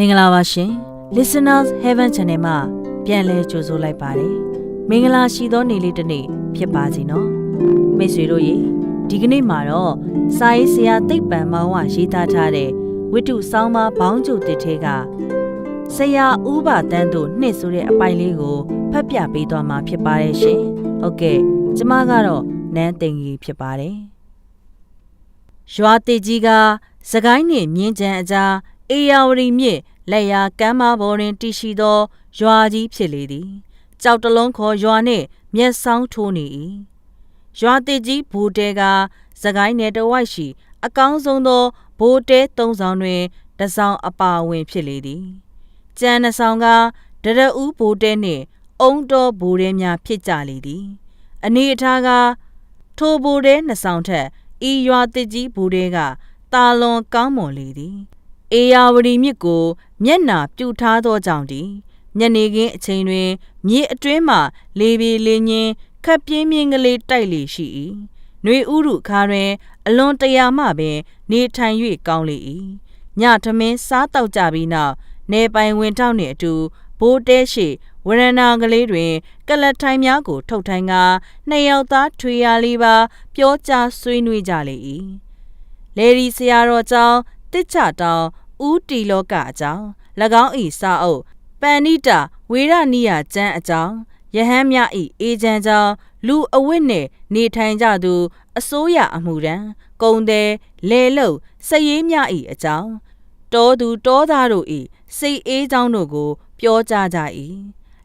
မင်္ဂလာပါရှင် Listeners Heaven Channel မှာပြန်လဲကြိုဆိုလိုက်ပါတယ်မင်္ဂလာရှိသောနေ့လေးတစ်နေ့ဖြစ်ပါစေနော်မိတ်ဆွေတို့ရေဒီကနေ့မှာတော့စာရေးဆရာတိတ်ပံမောင်ဝရေးသားထားတဲ့ဝိတုဆောင်းပါဘောင်းကျုပ်တစ်ထဲကဆရာဥပတန်းတို့နှစ်ဆိုတဲ့အပိုင်လေးကိုဖတ်ပြပေးသွားမှာဖြစ်ပါတယ်ရှင်ဟုတ်ကဲ့ကျမကတော့နန်းသိင်ကြီးဖြစ်ပါတယ်ရွာတေကြီးကစကိုင်းနှင့်မြင်းချံအကြားအေယာဝတီမြစ် လက်ရာကမ်းမပေါ်တွင်တည်ရှိသောရွာကြီးဖြစ်လေသည်ကြောက်တလုံးခေါ်ရွာနှင့်မျက်စောင်းထိုးနေ၏ရွာတေကြီးဘူတဲကစကိုင်းနယ်တဝိုက်ရှိ အကောင်းဆုံးသောဘိုးတဲသုံးဆောင်တွင်တဆောင်အပါဝင်ဖြစ်လေသည်ကျန်နှဆောင်ကဒရဦးဘိုးတဲနှင့်အုံတော်ဘိုးတဲများဖြစ်ကြလေသည်အနေအထားကထိုဘိုးတဲနှစ်ဆောင်ထက်ဤရွာတစ်ကြီးဘူတဲကတာလွန်ကောင်းမွန်လေသည် အေယာဝတီမြစ်ကို မျက်နာပြူထားသောကြောင့်တည်းညနေခင်းအချိန်တွင်မြစ်အတွင်းမှလေပြေလေညင်းခပ်ပြင်းပြင်းကလေးတိုက်လေရှိ၏။နှွေဥရုခါတွင် အလွန်တရာမှပင် နေထိုင်၍ကောင်းလေ၏။ညထမင်းစားတောက်ကြပြီးနောက်နေပိုင်ဝင်ထောက်နှင့်အတူဘိုးတဲရှိဝရဏာကလေးတွင် ကလတ်ထိုင်များကို ထုတ်ထိုင်ကနှစ်ယောက်သားထွေရလေးပါ ပြောကြားဆွေးနွေးကြလေ၏။လေဒီဆရာတော်ကျောင်းတစ်ချတောင် ဦးတီလောကအကြောင်း၎င်း၏စာအုပ်ပန္နိတာဝေရနိယကျမ်းအကြောင်းယဟန်မြ၏အေဂျန်ကြောင့်လူအဝိနှင့်နေထိုင်ကြသူအစိုးရအမှုရန်ကုံတဲ့လေလုတ်စည်ရေးမြ၏အကြောင်းတောသူတောသားတို့၏စိတ်အေးကြောင်းတို့ကို ပြောကြကြ၏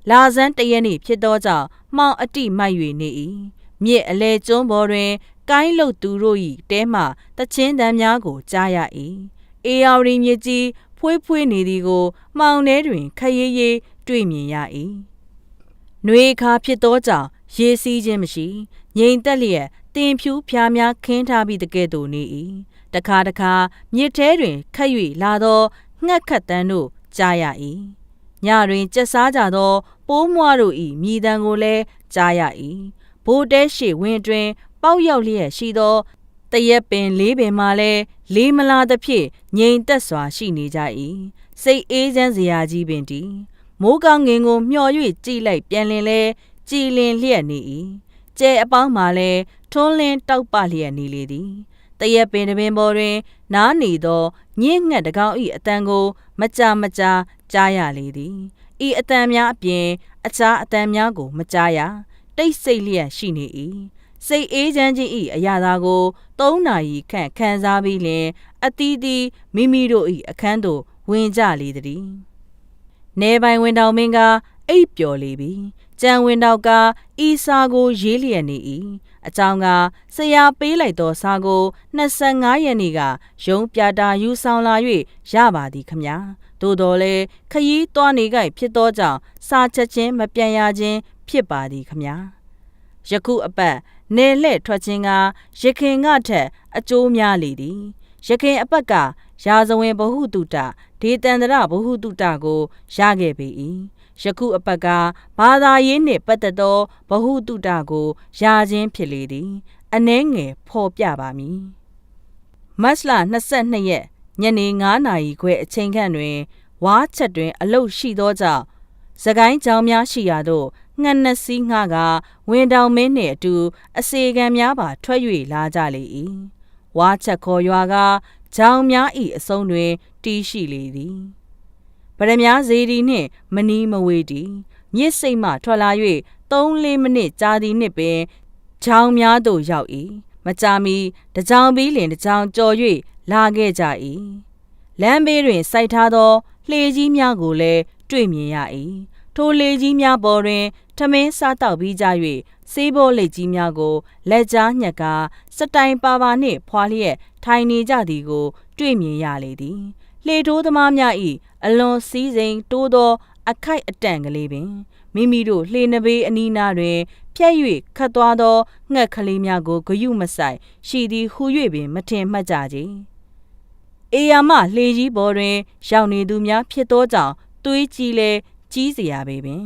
လာဇန်းတရက်နေ့ဖြစ်သောကြောင့်မှောင်အတိမိုက်၍နေ၏မြစ်အလဲကျွန်းပေါ်တွင် ကိုင်းလုတ်သူတို့၏တဲမှတချင်းတန်းများကိုကြားရ၏ အေယာဝတီမြစ်ကြီးဖွေးဖွေးနေသည်ကို မှောင်ထဲတွင် ခရေးရေးတွေ့မြင်ရ၏။နှွေခါဖြစ်သောကြောင့်ရေစီးခြင်းမရှိငြိမ်သက်လျက်တင်ဖြူဖြားများခင်းထားပြီးတကဲ့သို့နေ၏။တခါတခါမြစ်ထဲတွင်ခတ်၍လာသောငှက်ခတ်တန်းတို့ကြားရ၏။ညတွင်ကြက်စားကြသော ပိုးမွားတို့၏မြည်တမ်းကိုလည်းကြားရ၏။ဘိုးတဲရှိဝင်းတွင် ပေါက်ရောက်လျက်ရှိသော တရက်ပင်လေးပင်မှလည်းလေးမလာသဖြင့်ငြိမ်သက်စွာရှိနေကြ၏စိတ်အေးချမ်းစရာကြီးပင်တည်းမိုးကောင်းငင်ကိုမျှော်၍ကြည်လိုက်ပြန်လင်လဲကြည်လင်လျက်နေ၏ကျဲအပေါင်းမှလည်းထွန်းလင်းတောက်ပလျက်နေလေသည်တရက်ပင်တပင်ပေါ်တွင် နားနေသောညင်းငှက်တကောင်၏အတန်ကို မကြာမကြာကြားရလေသည်ဤအတန်များအပြင်အခြားအတန်များကို မကြားရတိတ်ဆိတ်လျက်ရှိနေ၏ စိတ်အေးချမ်းခြင်း၏အရာသာကို၃နာရီခန့်ခံစားပြီးလင်အသီးသီးမိမိတို့၏အခန်းသို့ဝင်ကြလေသည်။နေပိုင်ဝင်တော်မင်းကအိပ်ပျော်လေပြီ။ကြံဝင်တော်ကဤစာကိုရေးလျက်နေ၏။အကြောင်းကဆရာပေးလိုက်သောစာကို25ရက်နေ့ကရုံးပြတာယူဆောင်လာ၍ရပါသည်ခမညာ။သို့တော်လည်းခยีသွားနေကြဖြစ်သောကြောင့်စာချက်ချင်းမပြန်ရခြင်းဖြစ်ပါသည်ခမညာ။ယခုအပတ် နေလှဲ့ထွက်ခြင်းကရခင်ကထက်အကျိုးများလေသည်ရခင်အပတ်ကရာဇဝင်ဘဟုတုတဒေတန္တရဘဟုတုတကိုရခဲ့ပေ၏ယခုအပတ်ကဘာသာရေးနှင့်ပတ်သက်သောဘဟုတုတကိုရခြင်းဖြစ်လေသည်အနှဲငယ်ဖော်ပြပါမည်မတ်လ22ရက်ညနေ9နာရီခွဲအချိန်ခန့်တွင်ဝါချက်တွင် အလုတ်ရှိသောကြောင့်စကိုင်းကြောင်များရှိရာသို့ ငှက်နှစ်စီးငှကဝင်တောင်မင်းနှင့်အတူအစေခံများပါထွက်၍လာကြလေ၏ဝါချက်ခေါ်ရွာကဂျောင်များ၏အစုံတွင်တီးရှိလေသည်ဗရမ ्या ဇေဒီနှင့်မနီးမဝေးသည်မြစ်စိတ်မှထွက်လာ၍3-4မိနစ်ကြာသည်နှင့်ပင်ဂျောင်များသို့ရောက်၏မကြာမီတကြောင်ပြီးလင်တကြောင်ကြော်၍လာခဲ့ကြ၏လမ်းဘေးတွင်စိုက်ထားသောလှေကြီးများကိုလည်းတွေ့မြင်ရ၏ ထိုလေကြီးများပေါ်တွင်ထမင်းစားတောက်ပြီးကြ၍စေးဘောလက်ကြီးများကိုလက်ကြားညက်ကစတိုင်ပါပါနှင့်ဖွာလျက်ထိုင်နေကြသည်ကို တွေ့မြင်ရလေသည်လှေထိုးသမားများ၏အလွန်စည်းစိမ်တိုးသော အခိုက်အတန့်ကလေးပင်မိမိတို့လှေနှဘေးအနီးနားတွင် ဖြတ်၍ခတ်သွားသောငှက်ကလေးများကိုဂယုမဆိုင်ရှိသည်ဟူ၍ပင်မထင်မှတ်ကြကြအေယာမလှေကြီးပေါ်တွင် ရောက်နေသူများဖြစ်သောကြောင့်သွေးကြီးလဲ ကြီးเสียပေပင်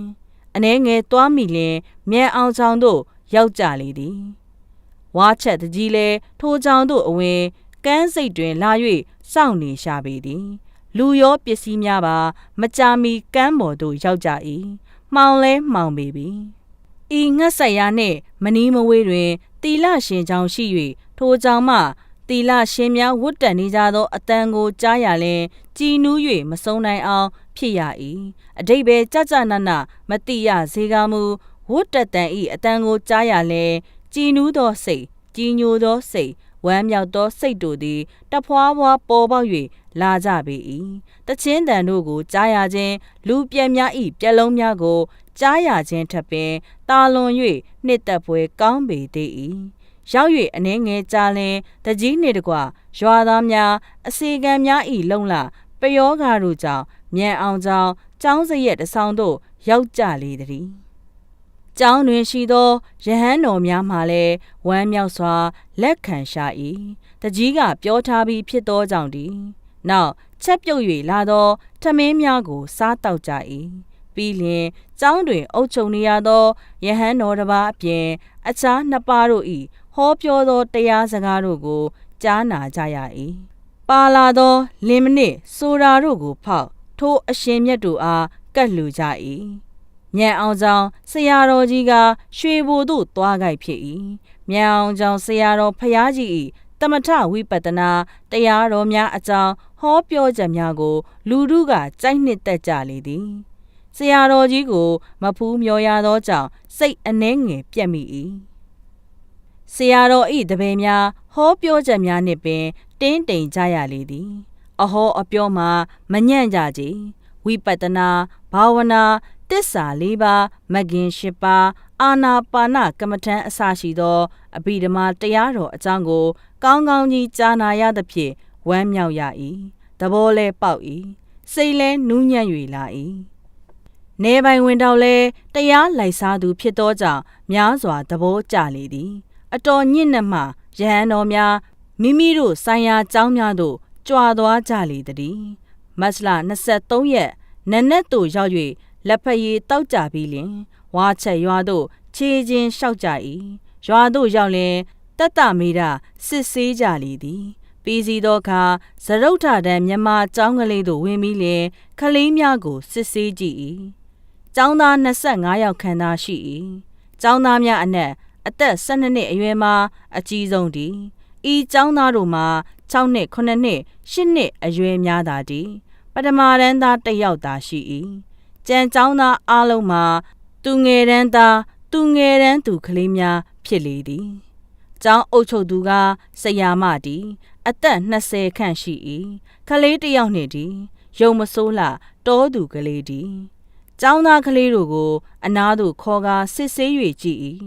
အနှဲငယ်သွားမိလင်မြန်အောင်ချောင်တို့ရောက်ကြလေသည်ဝါချက်တကြီးလဲထိုချောင်တို့အဝင်ကန်းစိတ်တွင်လာ၍စောင့်နေရှာပေသည် လူ လူရောပစ္စည်းများပါ မကြာမီကမ်းပေါ်သို့ရောက်ကြ၏မှောင်လဲမှောင်ပေပြီဤငှက်ဆက်ရနှင့်မနီးမဝေးတွင်တီလရှင်ကြောင်ရှိ၍ထိုကြောင်မှတီလရှင်များဝတ်တက်နေကြသောအတန်ကိုကြားရလင်ကြည်နူး၍မဆုံးနိုင်အောင် ဖြစ်ရ၏အတိတ်ပဲကြကြနနမတိရစေကမူဝတ်တက်တန်ဤအတန်ကိုကြားရလင်ကြည်နူးသောစိတ်ကြည်ညိုသောစိတ်ဝမ်းမြောက်သောစိတ်တို့သည်တဖွာဖွာပေါ်ပေါက်၍လာကြပေ၏တချင်းတန်တို့ကိုကြားရခြင်းလူပြက်များဤပြက်လုံးများကိုကြားရခြင်းထပ်ပင်တာလွန်၍နှစ်သက်ပွဲကောင်းပေသေး၏ရောက်၍အနှဲငယ်ကြာလင်တကြီးနှင့်တကွရွာသားများအစီကံများဤလုံလပယောဂါတို့ကြောင့် မြန်အောင်ကြောင့်ကျောင်းစရက်တဆောင်တို့ရောက်ကြလေသည်ကျောင်းတွင်ရှိသောယဟန်တော်များမှလည်းဝမ်းမြောက်စွာလက်ခံရှာ၏တကြီးကပြောထားပြီးဖြစ်သောကြောင့်ဒီနောက်ချက်ပြုတ်၍လာသောထမင်းများကိုစားတောက်ကြ၏ပြီးလျင်ကျောင်းတွင်အုပ်ချုပ်နေရသောယဟန်တော်တစ်ပါးအပြင်အခြားနှစ်ပါးတို့၏ဟောပြောသောတရားစကားတို့ကိုကြားနာကြရ၏ပါလာသောလင်မနစ်ဆိုရာတို့ကိုဖောက် ထိုအရှင်မြတ်တို့အားကတ်လူကြ၏ညံအောင်ကြောင့်ဆရာတော်ကြီးကရွှေဘိုသို့သွားကြိုက်ဖြစ်၏ညံအောင်ကြောင့်ဆရာတော်ဖျားကြီး၏တမထဝိပဿနာတရားတော်များအကြောင်းဟောပြောချက်များကို လူတို့ကကြိုက်နှစ်သက်ကြလေသည်ဆရာတော်ကြီးကိုမဖူးမျောရသောကြောင့်စိတ်အနှဲငယ်ပြက်မိ၏ဆရာတော်ဤတပည့်များဟောပြောချက်များနှင့်ပင် တင်းတိမ်ကြရလေသည် အဟောအပြောမှာမညံ့ကြကြဝိပဿနာဘာဝနာတစ္ဆာ၄ပါးမဂ်ခင်၈ပါးအာနာပါနကမ္မထံအစရှိသောအဘိဓမ္မာတရားတော်အကြောင်းကို ကောင်းကောင်းကြီးကြားနာရသဖြင့်ဝမ်းမြောက်ရ၏သဘောလဲပေါက်၏စိတ်လဲနူးညံ့၍လာ၏နေပိုင်ဝင်တော့လဲတရားလိုက်စားသူဖြစ်သောကြောင့်များစွာသဘောကျလေသည် အတော်ညင့်နှမှယဟန်တော်များမိမိတို့ဆိုင်ရာเจ้าများတို့ ကြွာသွားကြလေသည်မတ်လ23ရက်နနက်တို့ရောက်၍လက်ဖက်ရည်တောက်ကြပြီးလင်ဝါချက်ရွာသို့ခြေချင်းလျှောက်ကြ၏ရွာသို့ရောက်လင်တတမေတာစစ်ဆေးကြလေသည်ပြီးစီသောအခါဇရုတ်ထတန်မြမကျောင်းကလေးသို့ဝင်ပြီးလင်ခလေးများကိုစစ်ဆေးကြည့်၏ကျောင်းသား25ယောက်ခန့်သာရှိ၏ကျောင်းသားများအနက်အသက်12နှစ်အရွယ်မှအကြီးဆုံးသည်ဤကျောင်းသားတို့မှာ 6နှစ်9နှစ်10နှစ်အရွယ်များသာသည်ပထမတန်းသားတစ်ယောက်သာရှိ၏ကြံကျောင်းသားအားလုံးမှာ သူငယ်တန်းသားသူငယ်တန်းသူကလေးများဖြစ်လေသည်။ကျောင်းအုပ်ချုပ်သူကဆရာမတီအသက်20ခန့်ရှိ၏ကလေးတစ်ယောက်နှင့်ဒီယုံမစိုးလှတောသူကလေးဒီကျောင်းသားကလေးတို့ကို အနားသို့ခေါ်ကားစစ်ဆေး၍ကြည့်၏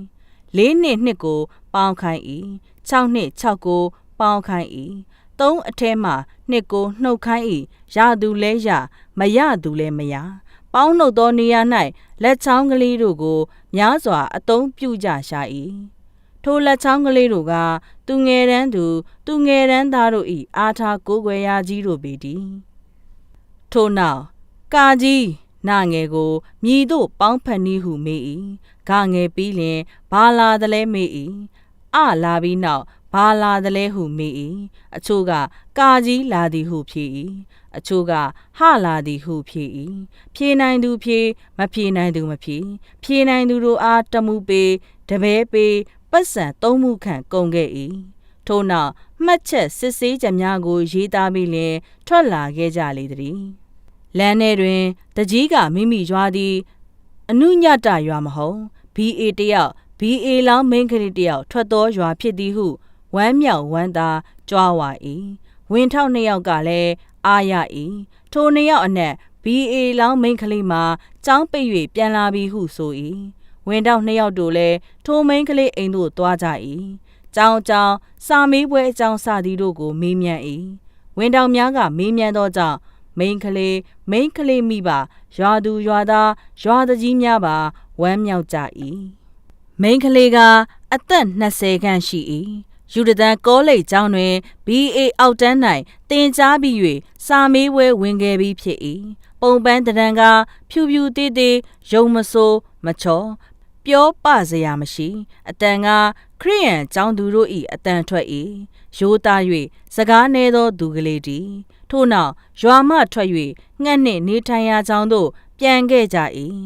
လေးနှစ်နှစ်ကို ပေါင်းခိုင်း၏6နှစ်6ကို ပေါင်းခိုင်း၏သုံးအထဲမှနှစ်ကိုနှုတ်ခိုင်း၏ရသူလဲရမရသူလဲမရပေါင်းနှုတ်သောနေရာ၌လက်ချောင်းကလေးတို့ကိုများစွာအသုံးပြုကြရှာ၏ထိုလက်ချောင်းကလေးတို့ကသူငယ်တန်းသူသူငယ်တန်းသားတို့၏အားထားကိုးကွယ်ရာကြီးတို့ပေသည်ထို့နောက်ကာကြီးနာငယ်ကိုမြည်တို့ပေါင်းဖက်နည်းဟုမေး၏ဂငယ်ပြီးလင်ဘာလာသလဲမေး၏အလာပြီးနောက် ဘာလာသလဲဟုမေး၏အချို့ကကာကြီးလာသည်ဟုဖြေ၏အချို့ကဟလာသည်ဟုဖြေ၏ဖြေနိုင်သူဖြေမဖြေနိုင်သူမဖြေဖြေနိုင်သူတို့အားတမှုပေတပဲပေပတ်စံသုံးမှုခန့်ကုန်ခဲ့၏ထို့နောက်မှတ်ချက်စစ်ဆေးချက်များကို ရေးသားပြီးလင်ထွက်လာခဲ့ကြလေသည်လမ်းထဲတွင်တကြီးကမိမိရွာသည်အနုညတရွာမဟုတ် BA တယောက် BA လောင်းမိန်းကလေးတယောက်ထွက်သောရွာဖြစ်သည်ဟု ဝမ်းမြောက်ဝမ်းသာကြွားဝါ၏ဝင်ထောက်နှစ်ယောက်ကလည်းအားရ၏ထိုနှစ်ယောက်အနက် BA လောင်းမိန်းကလေးမှာចောင်းပိတ်၍ပြန်လာပြီဟုဆို၏ဝင်တော့နှစ်ယောက်တို့လည်းထိုမိန်းကလေးအိမ်သို့သွားကြ၏ကြောင်ကြောင်စာမေးပွဲအကြောင်းစသည်တို့ကိုမေးမြန်း၏ဝင်တောင်များကမေးမြန်းသောကြောင့်မိန်းကလေးမိန်းကလေးမိပါရွာသူရွာသားရွာတကြီးများပါဝမ်းမြောက်ကြ၏မိန်းကလေးကအသက်20ခန့်ရှိ၏ ယူဒတန်ကောလိပ်ကျောင်းတွင် BA အောက်တန်း၌တင် जा ပြီး၍စာမေးပွဲဝင်ခဲ့ပြီးဖြစ်၏ပုံပန်းတရံကဖြူဖြူသေးသေးယုံမဆိုးမချောပြောပစရာမရှိ အတန်ကခရိယန်ကျောင်းသူတို့၏အတန်ထွက်၏ရိုးသား၍စကားနေသောသူကလေးသည်ထို့နောက်ရွာမှထွက်၍ငှက်နှင့်နေထိုင်ရာကြောင်းသို့ပြန်ခဲ့ကြ၏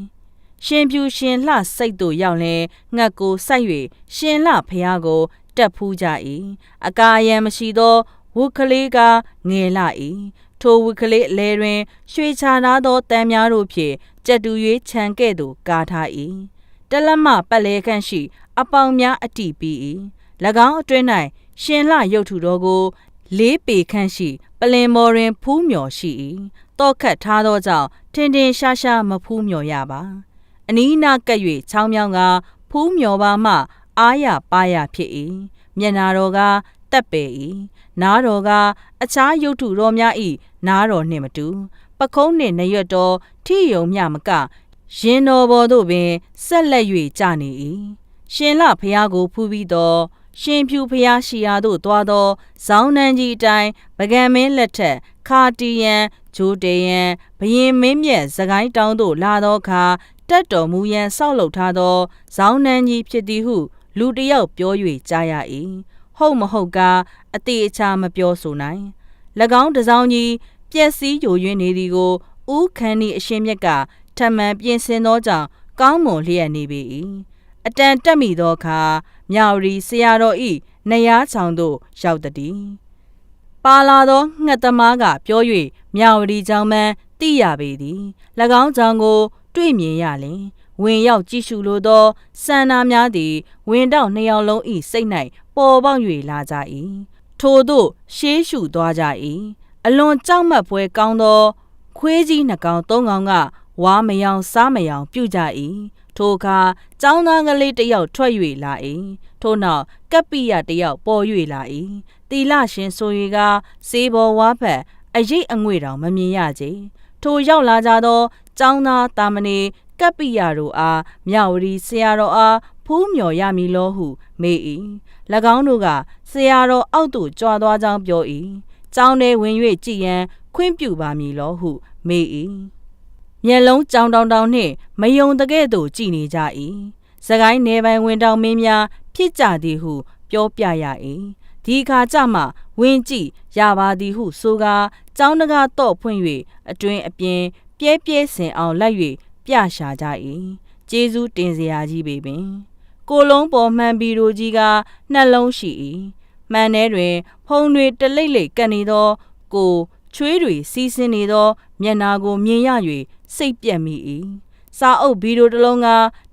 ရှင်ဖြူရှင်လှစိတ်သို့ရောက်လင်ငှက်ကိုစိုက်၍ရှင်လှဖျားကို တက်ဖူးကြ၏အကာအယံမရှိသောဝုကလေးကငယ်လာ၏ထိုဝုကလေးအလဲတွင် ရွှေချာထားသောတန်များတို့ဖြင့်ကြက်တူ၍ခြံကဲ့သို့ကာထား၏တလက်မပတ်လဲခန့်ရှိ အပေါင်များအတိပြီး၏၎င်းအတွင်း၌ရှင်လှရုပ်ထုတော်ကိုလေးပေခန့်ရှိ ပလင်မော်တွင်ဖူးမြော်ရှိ၏တောခတ်ထားသောကြောင့်ထင်ထင်ရှားရှားမဖူးမြော်ရပါအနီးနားကပ်၍ချောင်းမြောင်းကဖူးမြော်ပါမှ အားရပါရဖြစ်၏မျက်နာတော်ကတက်ပေ၏နားတော်ကအခြားရုပ်ထုတော်များ၏နားတော်နှင့်မတူ ပကုံးနှင့်နရွတ်တော်ထိယုံမျှမကရင်တော်ပေါ်သို့ပင်ဆက်လက်၍ကြနေ၏ရှင်လဖျားကိုဖူးပြီးတော့ရှင်ဖြူဖျားရှိရာသို့သွားသောဇောင်းနှန်းကြီးအတိုင်းပကံမင်းလက်ထက်ခါတီယန်ဂျိုတေယန်ဘရင်မင်းမြတ်စကိုင်းတောင်းသို့လာသောအခါတက်တော်မူရန်ဆောက်လုပ်ထားသောဇောင်းနှန်းကြီးဖြစ်သည်ဟု လူတစ်ယောက်ပြော၍ကြားရ၏ဟုတ်မဟုတ်ကားအတိအချာမပြောဆိုနိုင်၎င်းတစောင်းကြီးပျက်စီးယိုယွင်းနေသည်ကိုဦးခန်းဤအရှင်မြတ်ကထမှန်ပြင်ဆင်သောကြောင့်ကောင်းမွန်လျက်နေပေ၏အတန်တက်မိသောအခါမြောက်ရီဆရာတော်ဤနရားချောင်သို့ရောက်သည်ပါလာသောငှက်သမားကပြော၍မြောက်ရီကြောင့်မှန်းသိရပေသည်၎င်းကြောင့်ကို တွေ့မြင်ရလင် ဝင်ရောက်ကြည့်ရှုလိုသောစန္နာများသည်ဝင်တော့နှစ်ယောက်လုံးဤစိတ်၌ပေါ်ပေါက်၍လာကြ၏ထို့သို့ရှေးရှုသွားကြ၏အလွန်ကြောက်မက်ပွဲကောင်းသောခွေးကြီးနှကောင်သုံးကောင်ကဝါမယောင်စားမယောင်ပြုကြ၏ထိုအခါចောင်းသားကလေးတစ်ယောက်ထွက်၍လာ၏ထို့နောက်ကပ္ပိယတစ်ယောက်ပေါ်၍လာ၏တီလရှင်ဆို၍ကစေဘော်ဝါဖက်အရေးအငွေ့တောင်မမြင်ရကြထိုရောက်လာကြသောចောင်းသားတာမဏေ ကပ္ပိယတို့အားမြဝတီဆရာတော်အားဖူးမြော်ရမည်လောဟု မေး၏၎င်းတို့ကဆရာတော်အောက်သို့ကြွားသွားကြောင်းပြော၏ကျောင်းထဲဝင်၍ကြည်ရန်ခွင့်ပြုပါမည်လောဟုမေး၏မျက်လုံးကြောင်တောင်တောင်နှင့်မယုံတကဲ့သို့ကြည်နေကြ၏စကိုင်းနေပိုင်ဝင်တောင်မင်းများဖြစ်ကြသည်ဟုပြောပြရ၏ဒီခါကြမှဝင်းကြည့်ရပါသည်ဟုဆိုကာကျောင်းတကားတော့ဖွင့်၍အတွင်အပြင်ပြဲပြဲစင်အောင်လိုက်၍ ပြရှာကြ၏ကျေးဇူးတင်စရာကြီးပေပင် ကိုလုံးပေါ်မှန်ဘီရိုကြီးကနှလုံးရှိ၏မှန်ထဲတွင် ဖုံတွေတလိမ့်လိမ့်ကပ်နေသော ကိုချွေးတွေစီးဆင်းနေသော မျက်နာကိုမြင်ရ၍စိတ်ပြက်မိ၏စာအုပ်ဘီရိုတစ်လုံးက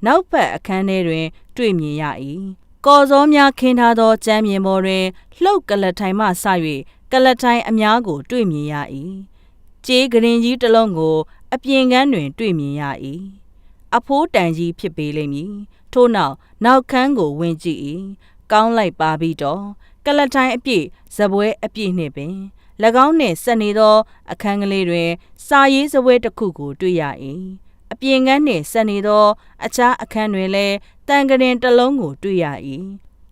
နောက်ဘက်အခန်းထဲတွင် တွေ့မြင်ရ၏ကော်စောများခင်းထားသောကျမ်းမြင်ပေါ်တွင်လှုပ်ကလထိုင်မှစ၍ကလထိုင်အများကို တွေ့မြင်ရ၏ကြေးကရင်ကြီးတစ်လုံးကို အပြင်ကန်းတွင် တွေ့မြင်ရ၏အဖိုးတန်ကြီးဖြစ်ပေလိမ့်မည်ထို့နောက်နောက်ခန်းကိုဝင်ကြည့်၏ကောင်းလိုက်ပါပြီတော့ကလထိုင်အပြည့်ဇပွဲအပြည့်နှင့်ပင်၎င်းနှင့်ဆက်နေသောအခန်းကလေးတွင် စာရေးဇပွဲတစ်ခုကို တွေ့ရ၏အပြင်ကန်းနှင့်ဆက်နေသော အခြားအခန်းတွင်လည်းတန်ကရင်တစ်လုံးကို တွေ့ရ၏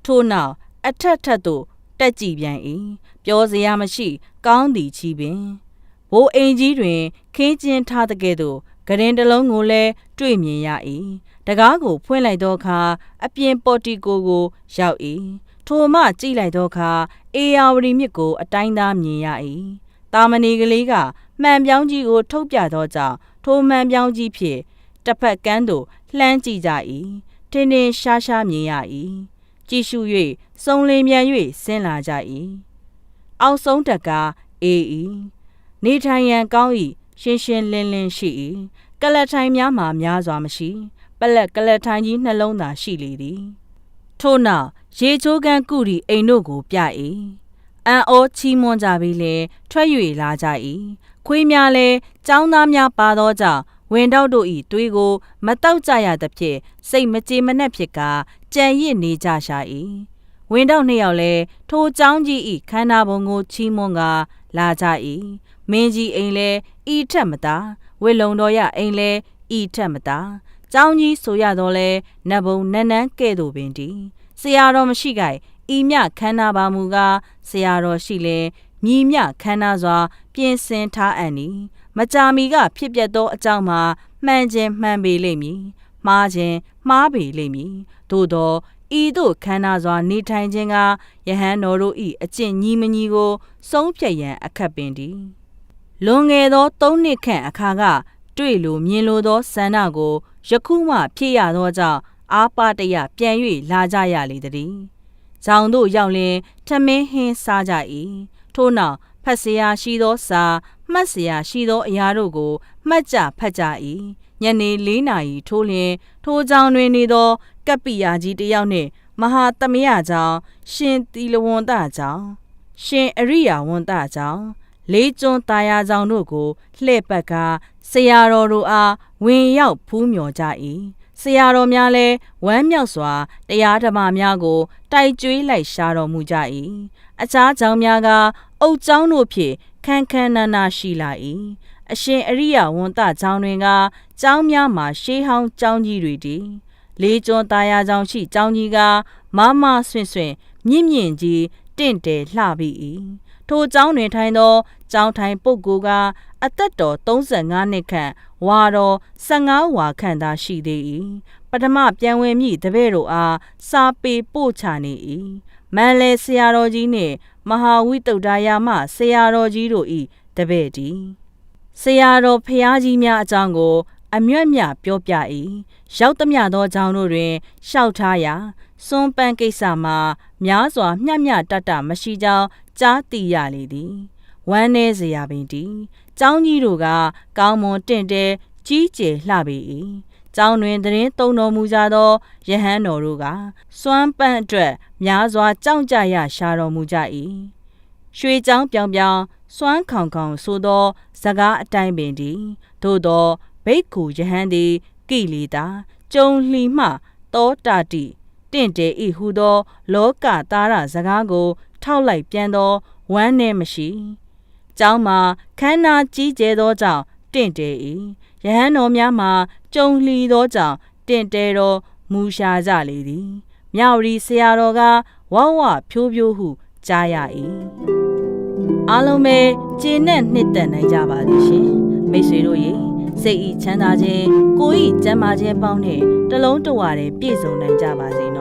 ထို့နောက်အထက်ထက်သို့တက်ကြည့်ပြန်၏ပြောစရာမရှိ ကောင်းသည်ချီပင် ဘိုးအိမ်ကြီးတွင်ခင်းကျင်းထားတဲ့ကဲ့သို့ဂရင်တစ်လုံးကိုလည်းတွေ့မြင်ရ၏တကားကိုဖွင့်လိုက်သောအခါအပြင်ပေါ်တီကိုကိုရောက်၏ထိုမှကြည့်လိုက်သောအခါအေယာဝတီမြစ်ကိုအတိုင်းသားမြင်ရ၏တာမဏေကလေးကမှန်ပြောင်းကြီးကို ထုတ်ပြသောကြောင့်ထိုမှန်ပြောင်းကြီးဖြင့်တစ်ဖက်ကန်းသို့လှမ်းကြည့်ကြ၏ထင်းထင်းရှားရှားမြင်ရ၏ကြည့်ရှု၍စုံလင်မြန်၍ဆင်းလာကြ၏အောက်ဆုံးတက်ကအေး၏ နေထိုင်ရန်ကောင်း၏ရှင်းရှင်းလင်းလင်းရှိ၏ကလထိုင်များမှာများစွာမရှိ ပလက်ကလထိုင်ကြီးနှလုံးသာရှိလေသည် ထို့နောက်ရေချိုးကန်းကုရီအိမ်တို့ကိုပြ၏အံဩချီးမွမ်းကြပြီးလင်ထွက်၍လာကြ၏ခွေးများလည်းចောင်းသားများပါသောကြောင့်ဝင်တော့တို့ဤတွေးကိုမတောက်ကြရသဖြင့်စိတ်မကြေမနက်ဖြစ်ကာကြံရစ်နေကြရှာ၏ဝင်တော့နှစ်ယောက်လည်းထိုចောင်းကြီးဤခန္ဓာဘုံကိုချီးမွမ်းကာလာကြ၏ မင်းကြီးအိမ်လည်းဤထက်မသာဝေလုံတော်ရအိမ်လည်းဤထက်မသာเจ้าကြီးဆိုရတော့လဲနတ်ဘုံနန်းနန်းကဲ့သို့ပင်တည်ဆရာတော်မရှိကြဤမြခန္ဓာပါမူကားဆရာတော်ရှိလဲမြည်မြခန္ဓာစွာ ပြင်ဆင်ထားအံ့နီမကြာမီကဖြစ်ပျက်သောအကြောင်းမှာမှန်ခြင်းမှန်ပေလိမ့်မည်မှားခြင်းမှားပေလိမ့်မည်သို့သောဤသို့ခန္ဓာစွာနေထိုင်ခြင်းကယဟန်တော်တို့၏အကျင့်ညီမညီကို ဆုံးဖြတ်ရန်အခက်ပင်သည် လွန်ငယ်သော၃နှစ်ခန့်အခါက တွေ့လိုမြင်လိုသောဆန္ဒကိုယခုမှဖြည့်ရသောကြောင့်အားပါတရပြန်၍လာကြရလေသည်။ကြောင်တို့ရောက်လင်ထမင်းဟင်းစားကြ၏ထို့နောက်ဖတ်စရာရှိသောစာမှတ်စရာရှိသောအရာတို့ကိုမှတ်ကြဖတ်ကြ၏ညနေ၄နာရီထိုးလျင်ထိုးကြောင်တွင်နေသောကပ္ပိယကြီးတယောက်နှင့်မဟာသမယကြောင်ရှင်သီလဝန္တကြောင်ရှင်အရိယဝန္တကြောင် လေးကျွန်းတာယာကြောင့်တို့ကိုလှဲ့ပတ်ကားဆရာတော်တို့အားဝင်ရောက်ဖူးမြော်ကြ၏ဆရာတော်များလည်းဝမ်းမြောက်စွာတရားဓမ္မများကို တိုက်ကြွေးလိုက်ရှာတော်မူကြ၏အခြားကြောင့်များကအုတ်ကျောင်းတို့ဖြင့်ခန်းခန်းနာနာရှိလာ၏အရှင်အရိယဝန္တကျောင်းတွင်ကကျောင်းများမှာရှေးဟောင်းကျောင်းကြီးတွေတည်လေးကျွန်းသားရကြောင်ရှိကျောင်းကြီးကမမဆွင့်ဆွင့်မြင့်မြင့်ကြီးတင့်တယ်လှပြီ၏ ထိုကျောင်းတွင်ထိုင်သောကျောင်းထိုင်ပုဂ္ဂိုလ်ကအသက်တော်35နှစ်ခန့်ဝါတော်15ဝါခန့်သာရှိသေး၏ပထမပြန်ဝင်မိတပည့်တို့အားစာပေပို့ချနေ၏မန်လေဆရာတော်ကြီးနှင့်မဟာဝိတုဒ္ဒရာမဆရာတော်ကြီးတို့၏တပည့်တည်းဆရာတော်ဖျားကြီးများအကြောင်းကို အမြတ်မြပြောပြ၏ရောက်သမျှသောကြောင့်တို့တွင်လျှောက်ထားရာ စွန်ပန်းကိစ္စမှာများစွာမျှမျှတတမရှိကြောင်းကြားသိရလေသည်ဝမ်းနေစရာပင်တည်းចောင်းကြီးတို့ကကောင်းမွန်တင့်တယ်ကြီးကျယ်လှပေ၏ကျောင်းတွင်သတင်းသုံးတော်မူကြသောယဟန်တော်တို့ကစွမ်းပန့်အတွက်များစွာကြောက်ကြရရှာတော်မူကြ၏ရွှေချောင်းပြောင်ပြောင်စွမ်းခေါင်ခေါင်ဆိုသောစကားအတိုင်းပင်သည်သို့သောဘိက္ခုယဟန်သည်ကိလေသာကြုံလှီမှတောတာတိ တင့်တယ်ဤဟုသော လောကသားရစကားကို ထောက်လိုက်ပြန်သောဝမ်းနှဲမရှိကျောင်းမှာခန္ဓာကြီးကျယ်သောကြောင့်တင့်တယ်၏ယဟန်တော်များမှာကြုံလှီသောကြောင့်တင့်တယ်တော်မူရှာကြလေသည်မြောက်ရီဆရာတော်ကဝဝဖြိုးဖြိုးဟုကြားရ၏အားလုံးပဲကျင်းနဲ့နှစ်သက်နိုင်ကြပါသည်ရှင်မိတ်ဆွေတို့ရေစိတ်ဤချမ်းသာခြင်းကိုယ်ဤကျမ်းမာခြင်းပေါင်းနဲ့တလုံးတဝါတည်းပြည့်စုံနိုင်ကြပါစေနော်